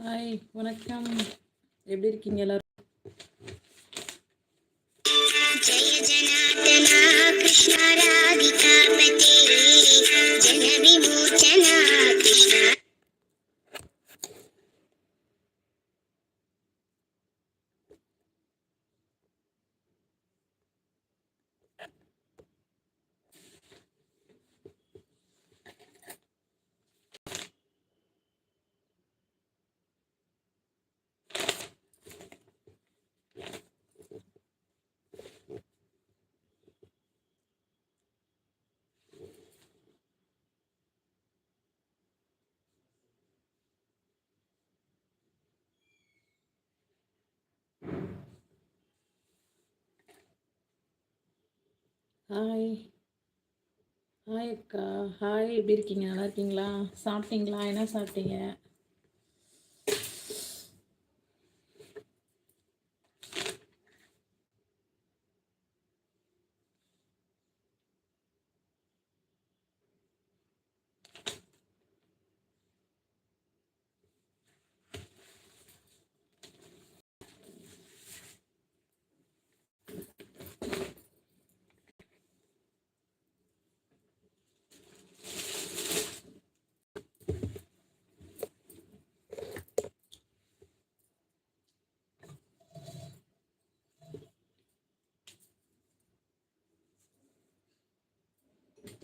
Hi வணக்கம். எப்படி இருக்கீங்க எல்லாரும்? ஜெய ஜனார்தனா கிருஷ்ணா ராதிகா கிருஷ்ணா ஹாய் ஹாய் அக்கா. ஹாய் எப்படி இருக்கீங்க? நல்லா இருக்கீங்களா? சாப்பிட்டீங்களா? என்ன சாப்பிட்டீங்க?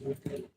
with me.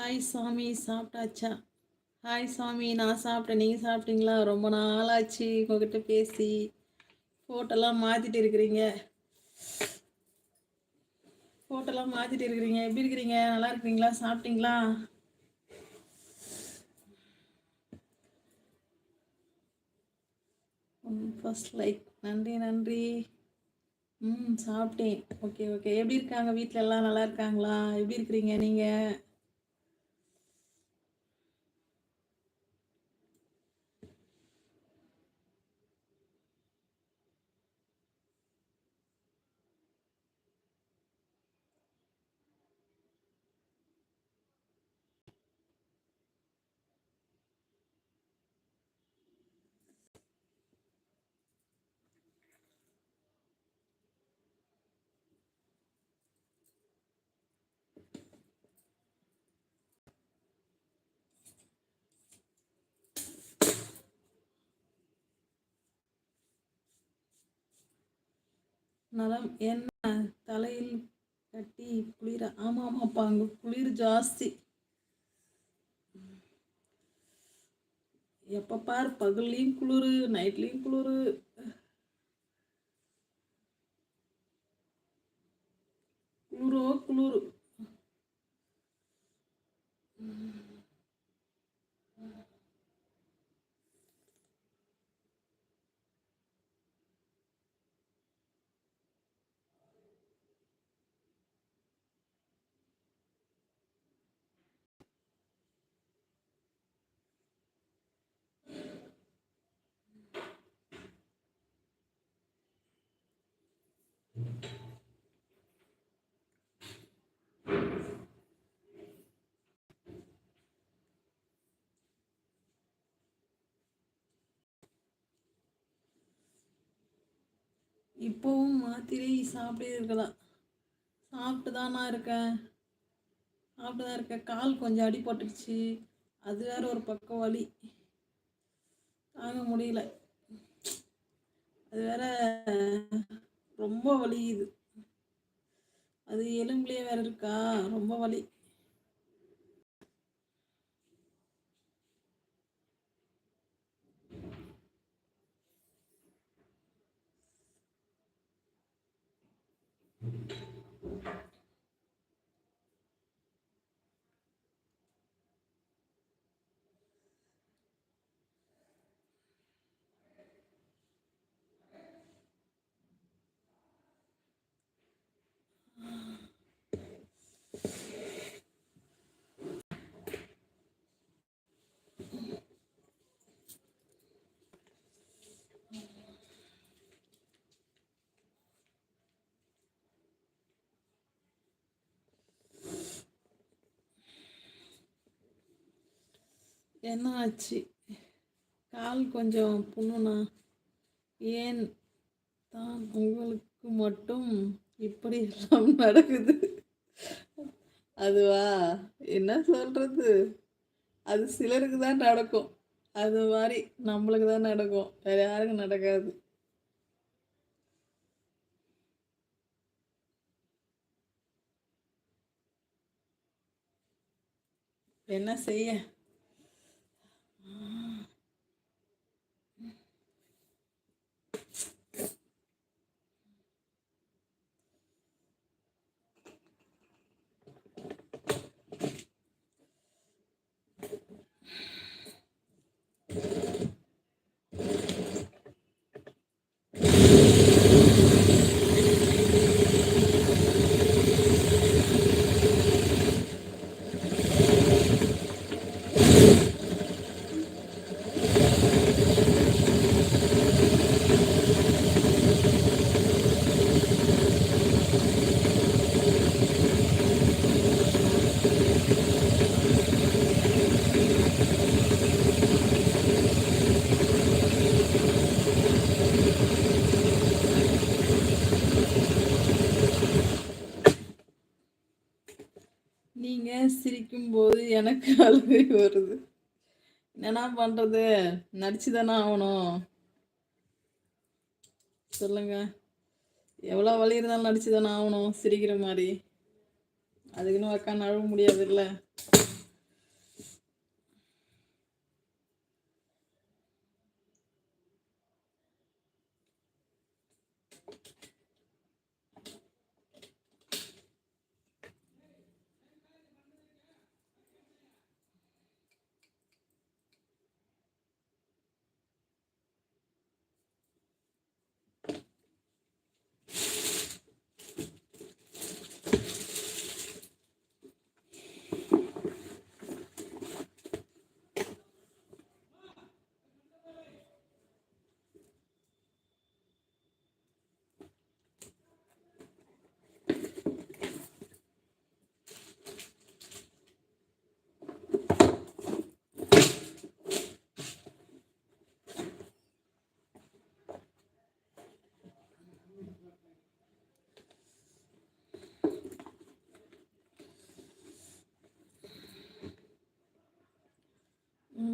ஹாய் சாமி. சாப்பிட்டாச்சா? ஹாய் சாமி. நான் சாப்பிட்டேன். நீங்கள் சாப்பிட்டீங்களா? ரொம்ப நாளாச்சு உங்ககிட்ட பேசி. ஃபோட்டோலாம் மாற்றிட்டு இருக்கிறீங்க. ஃபோட்டோலாம் மாற்றிட்டு இருக்கிறீங்க. எப்படி இருக்கிறீங்க? நல்லா இருக்கிறீங்களா? சாப்பிட்டீங்களா? ஃபர்ஸ்ட் லைக் நன்றி நன்றி. ம் சாப்பிட்டேன். ஓகே ஓகே எப்படி இருக்காங்க? வீட்டில் எல்லாம் நல்லா இருக்காங்களா? எப்படி இருக்கிறீங்க நீங்கள் நலம் என்ன? தலையில் கட்டி குளிர ஆமாம் ஆமாப்பா அங்கே குளிர் ஜாஸ்தி. எப்போ பார் பகல்லையும் குளிர் நைட்லேயும் குளிர். குளிரோ குளிர். இப்போவும் மாத்திரை சாப்பிட்டே இருக்கலாம் சாப்பிட்டு தானா இருக்கேன் சாப்பிட்டு தான் இருக்கேன் கால் கொஞ்சம் அடிபட்டுருச்சு அது வேற ஒரு பக்கம் வலி. தாங்க முடியல. அது வேற ரொம்ப வலிக்குது அது எலும்புலேயே வேற இருக்கா? ரொம்ப வலி. என்ன ஆச்சு கால் கொஞ்சம் புண்ணுண்ணா. ஏன் தான் உங்களுக்கு மட்டும் இப்படி எல்லாம் நடக்குது? அதுவா? என்ன சொல்கிறது அது சிலருக்கு தான் நடக்கும். அது மாதிரி நம்மளுக்கு தான் நடக்கும். வேற யாருக்கும் நடக்காது. என்ன செய்ய? சிரிக்கும் போது எனக்கு அழுகை வருது. என்ன பண்றது? நடிச்சுதானே ஆகணும். சொல்லுங்க. எவ்வளோ வலி இருந்தாலும் நடிச்சுதானே ஆகணும் சிரிக்கிற மாதிரி. அதுக்குன்னு உக்காந்து அழுக முடியாதுல்ல.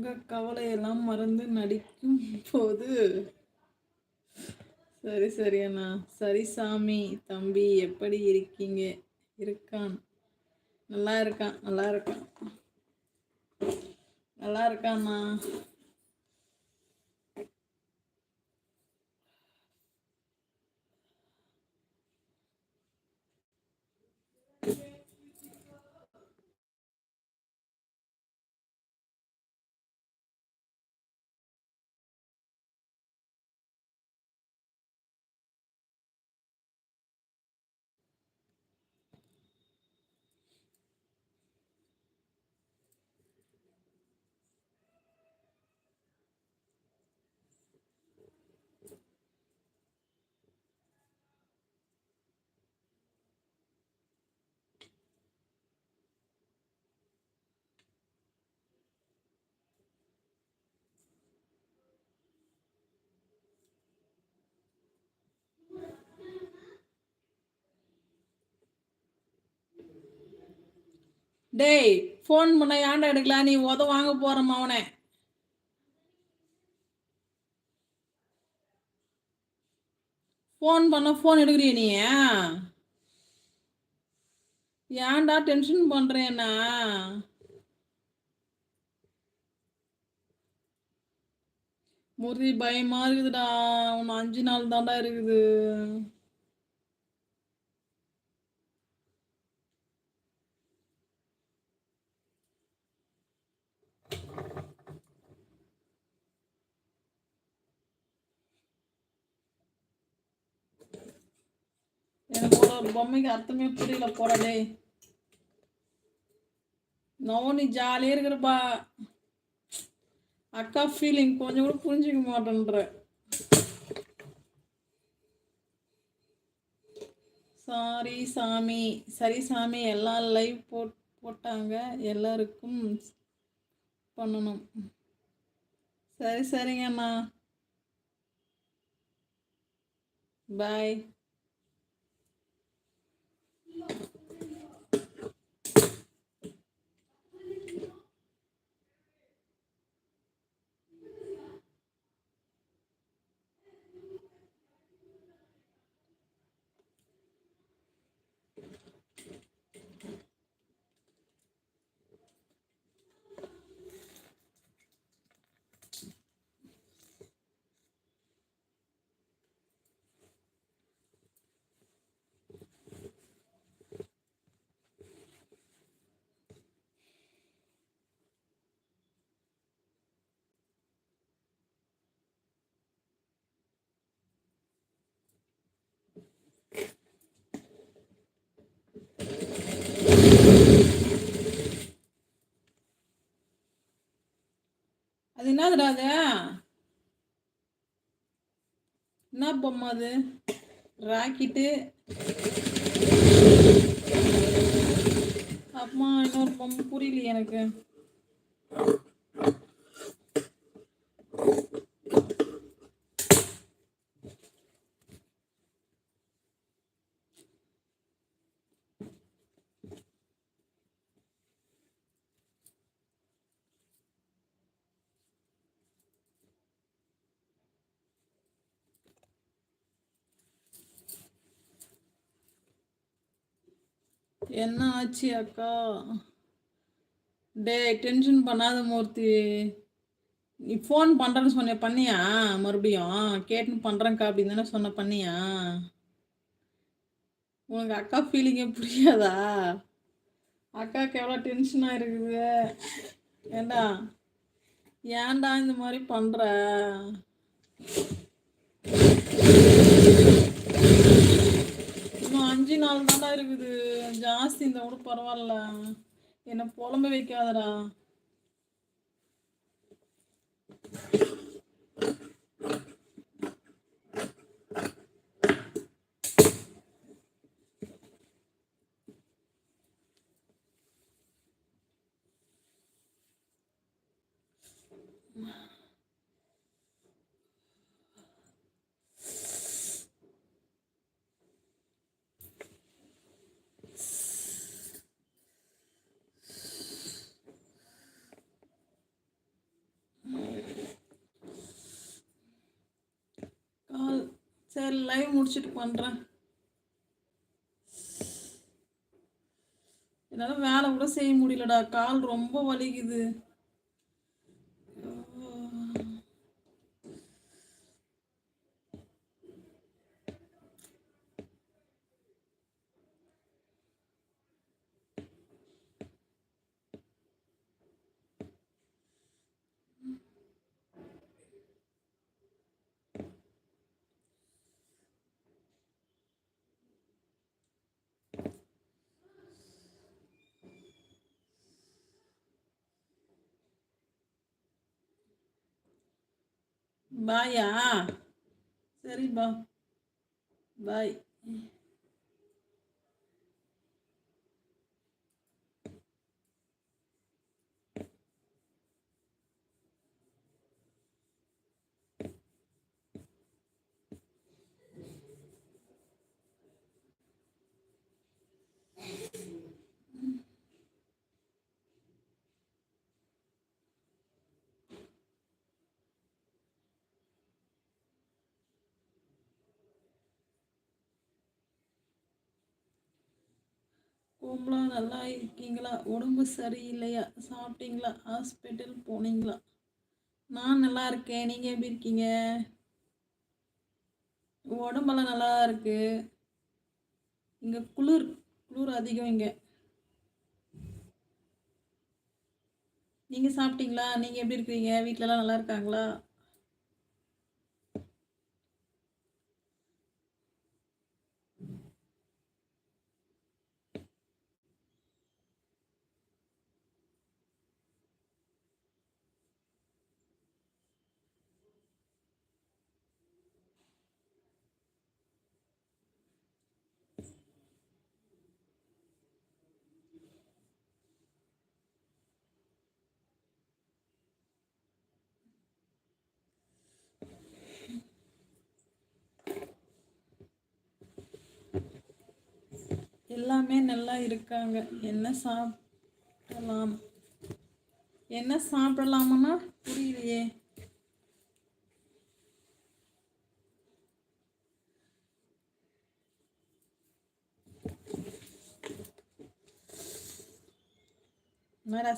உங்க கவலையெல்லாம் மறந்து நடிக்கும் போது சரி சரி அண்ணா. சரி சாமி தம்பி எப்படி இருக்கீங்க? இருக்கான். நல்லா இருக்கான் நல்லா இருக்கான். நல்லா இருக்காண்ணா டேய் ஃபோன் பண்ண ஏன்டா எடுக்கலாம் நீ உத வாங்க போறமா அவனை ஃபோன் பண்ண ஃபோன் எடுக்கிறிய நீ? ஏன்டா டென்ஷன் பண்ணுறேன்னா முருதி பயமா இருக்குதுடா உன் அஞ்சு நாள் தான்டா இருக்குது. எனக்கு ஒரு பொம்மைக்கு அர்த்தமே புரியல போட நோனி நீ ஜாலியாக இருக்கிறப்பா. அக்கா ஃபீலிங் கொஞ்சம் கூட புரிஞ்சுக்க மாட்டேன்ற. சாரி சாமி. சரி சாமி எல்லாம் லைவ் போட் போட்டாங்க. எல்லாருக்கும் பண்ணணும். சரி சரிங்கண்ணா பாய் என்னதுடா அது என்ன பொம்மை அது? ராக்கெட்டு. அம்மா இன்னொரு பொம்மை புரியலையே எனக்கு. என்ன ஆச்சு அக்கா? டே டென்ஷன் பண்ணாத மூர்த்தி. நீ ஃபோன் பண்ணுறேன்னு சொன்ன பண்ணியா? மறுபடியும்? கேட்டுன்னு பண்ணுறேங்க்கா அப்படின்னு தானே சொன்ன பண்ணியா? உனக்கு அக்கா ஃபீலிங்கே புரியாதா? அக்காவுக்கு எவ்வளோ டென்ஷனாக இருக்குது? ஏண்டா? ஏன்டா இந்த மாதிரி பண்ணுற நாலு அஞ்சு இருக்குது. ஜாஸ்தி இந்த கூட பரவாயில்ல. என்ன புலம்ப வைக்காதடா. கால் சரி லைவ் முடிச்சுட்டு பண்ணுறேன் என்னால் வேலை கூட செய்ய முடியலடா. கால் ரொம்ப வலிக்குது. பாயா. சரிப்பா. பாய். கும்பலா நல்லா இருக்கீங்களா? உடம்பு சரியில்லையா? சாப்பிட்டீங்களா? ஹாஸ்பிட்டல் போனீங்களா? நான் நல்லா இருக்கேன். நீங்கள் எப்படி இருக்கீங்க? உடம்பெல்லாம் நல்லா இருக்கு. இங்கே குளிர் குளிர் அதிகம் இங்கே. நீங்கள் சாப்பிட்டீங்களா? நீங்கள் எப்படி இருக்கிறீங்க வீட்டிலலாம் நல்லா இருக்காங்களா? எல்லாமே நல்லா இருக்காங்க. என்ன சாப்பிடலாம்? என்ன சாப்பிடலாமன்னா புரியலையே. என்னடா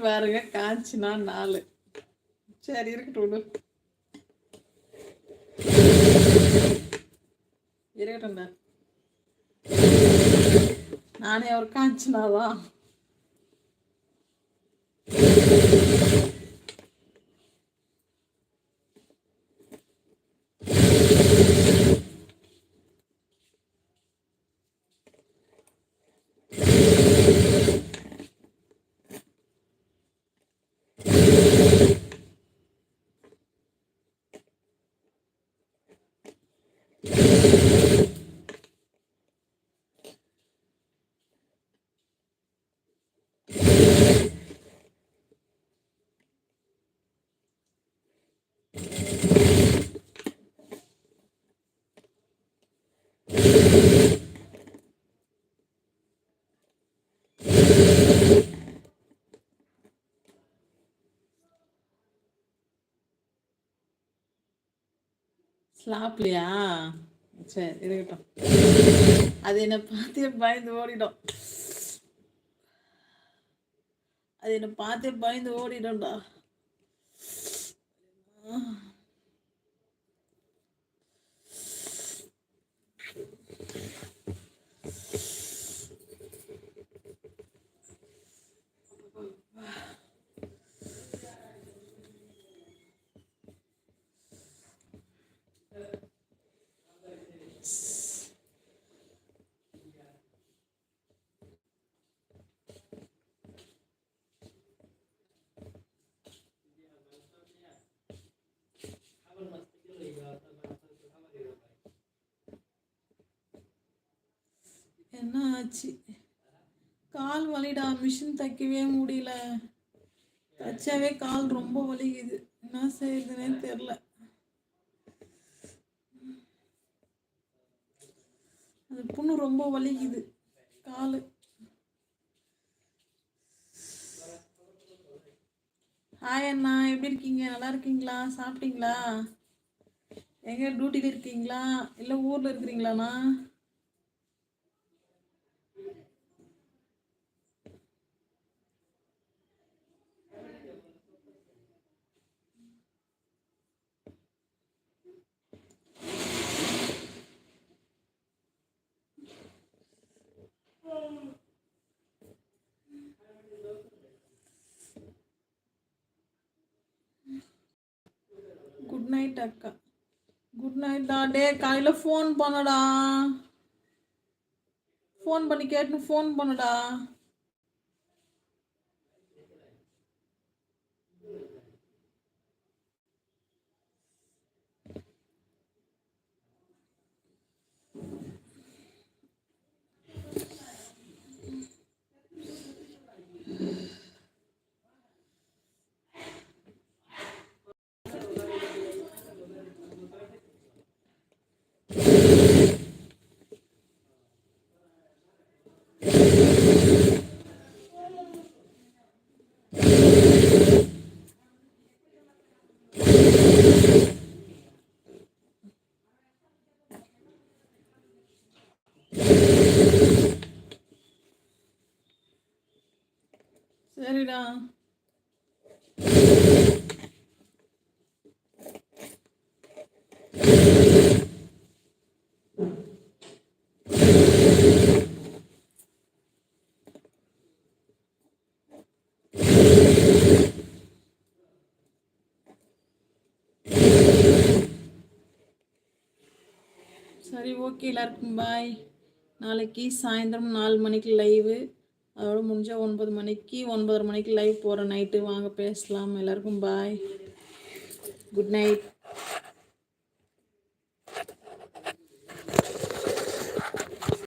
பாருங்க காஞ்சினா நாலு. சரி இருக்கட்டும் இருக்கட்டும் நானே ஒரு காஞ்சினாதான் ஸ்லாப்லையா சரி இருக்கட்டும். அது என்னை பார்த்தே பயந்து ஓடிடும். அது என்னை பார்த்தே பயந்து ஓடிடும்டா என்ன ஆச்சு கால் வலிடா மிஷின் தைக்கவே முடியல. தைச்சாவே கால் ரொம்ப வலிக்குது. என்ன செய்யுதுன்னே தெரில. அந்த புண்ணு ரொம்ப வலிக்குது. கால். ஹாய் அண்ணா எப்படி இருக்கீங்க? நல்லா இருக்கீங்களா? சாப்பிட்டீங்களா? எங்க டியூட்டியில் இருக்கீங்களா? இல்லை ஊரில் இருக்கிறீங்களாண்ணா? குட் நைட் அக்கா. குட் நைட்டா டே. காலையில் ஃபோன் பண்ணடா. ஃபோன் பண்ணி கேட்டுன்னு ஃபோன் பண்ணுடா. சரிடா. சரி ஓகே எல்லாருக்கும் பாய் நாளைக்கு சாயந்தரம் நாலு மணிக்கு லைவு அதோட முடிஞ்சால் ஒன்பது மணிக்கு ஒன்பதரை மணிக்கு லைவ் போகிறேன் நைட்டு வாங்க பேசலாம். எல்லாருக்கும் பாய் குட் நைட்